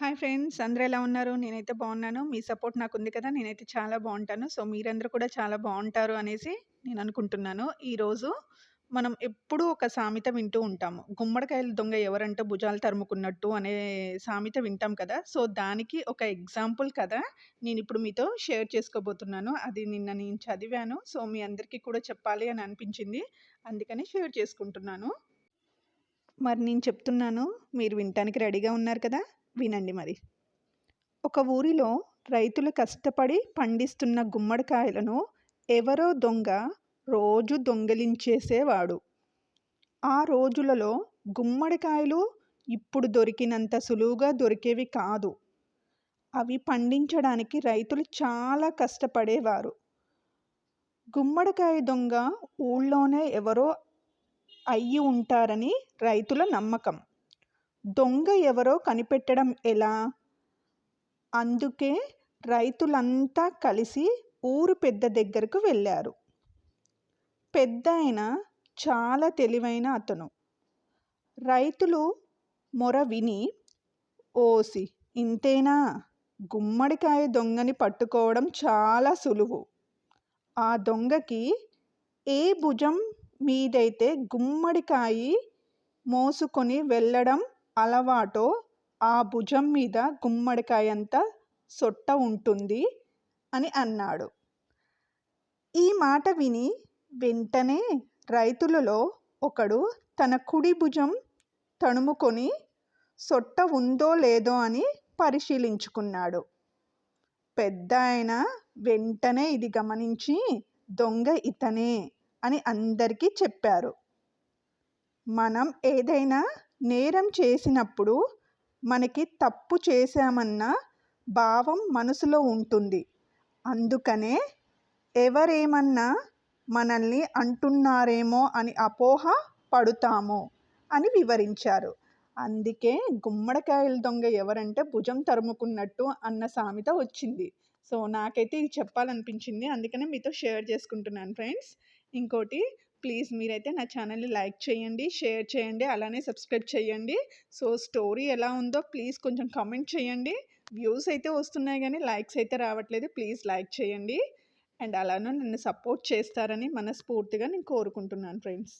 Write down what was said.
Hi friends అందరూ ఎలా ఉన్నారు? నేనైతే బాగున్నాను. మీ సపోర్ట్ నాకు ఉంది కదా నేనైతే చాలా బాగుంటాను. సో మీరందరూ కూడా చాలా బాగుంటారు అనేసి నేను అనుకుంటున్నాను. ఈరోజు మనం ఎప్పుడూ ఒక సామెత వింటూ ఉంటాము. గుమ్మడికాయల దొంగ ఎవరంటే భుజాలు తరుముకున్నట్టు అనే సామెత వింటాం కదా. సో దానికి ఒక ఎగ్జాంపుల్ కదా నేను ఇప్పుడు మీతో షేర్ చేసుకోబోతున్నాను. అది నిన్న నేను చదివాను. సో మీ అందరికీ కూడా చెప్పాలి అని అనిపించింది. అందుకని షేర్ చేసుకుంటున్నాను. మరి నేను చెప్తున్నాను. మీరు వినటానికి రెడీగా ఉన్నారు కదా? వినండి మరి. ఒక ఊరిలో రైతులు కష్టపడి పండిస్తున్న గుమ్మడికాయలను ఎవరో దొంగ రోజు దొంగలించేసేవాడు. ఆ రోజులలో గుమ్మడికాయలు ఇప్పుడు దొరికినంత సులువుగా దొరికేవి కాదు. అవి పండించడానికి రైతులు చాలా కష్టపడేవారు. గుమ్మడికాయ దొంగ ఊళ్ళోనే ఎవరో అయ్యి ఉంటారని రైతుల నమ్మకం. దొంగ ఎవరో కనిపెట్టడం ఎలా? అందుకే రైతులంతా కలిసి ఊరు పెద్ద దగ్గరకు వెళ్ళారు. పెద్ద ఆయన చాలా తెలివైన అతను. రైతులు మొర విని ఓసి ఇంతేనా? గుమ్మడికాయ దొంగని పట్టుకోవడం చాలా సులువు. ఆ దొంగకి ఏ భుజం మీదైతే గుమ్మడికాయ మోసుకొని వెళ్ళడం అలవాటో ఆ భుజం మీద గుమ్మడికాయంత సొట్ట ఉంటుంది అని అన్నాడు. ఈ మాట విని వెంటనే రైతులలో ఒకడు తన కుడి భుజం తణుముకొని సొట్ట ఉందో లేదో అని పరిశీలించుకున్నాడు. పెద్ద ఆయన వెంటనే ఇది గమనించి దొంగ ఇతనే అని అందరికీ చెప్పారు. మనం ఏదైనా నేరం చేసినప్పుడు మనకి తప్పు చేశామన్న భావం మనసులో ఉంటుంది. అందుకనే ఎవరేమన్నా మనల్ని అంటున్నారేమో అని అపోహ పడుతాము అని వివరించారు. అందుకే గుమ్మడికాయల దొంగ ఎవరంటే భుజం తరుముకున్నట్టు అన్న సామెత వచ్చింది. సో నాకైతే ఇది చెప్పాలనిపించింది. అందుకనే మీతో షేర్ చేసుకుంటున్నాను ఫ్రెండ్స్. ఇంకోటి ప్లీజ్ మీరైతే నా ఛానల్ని లైక్ చేయండి షేర్ చేయండి అలానే సబ్స్క్రైబ్ చేయండి. సో స్టోరీ ఎలా ఉందో ప్లీజ్ కొంచెం కమెంట్ చేయండి. వ్యూస్ అయితే వస్తున్నాయి కానీ లైక్స్ అయితే రావట్లేదు ప్లీజ్ లైక్ చేయండి. అండ్ అలానే నన్ను సపోర్ట్ చేస్తారని మనస్ఫూర్తిగా నేను కోరుకుంటున్నాను ఫ్రెండ్స్.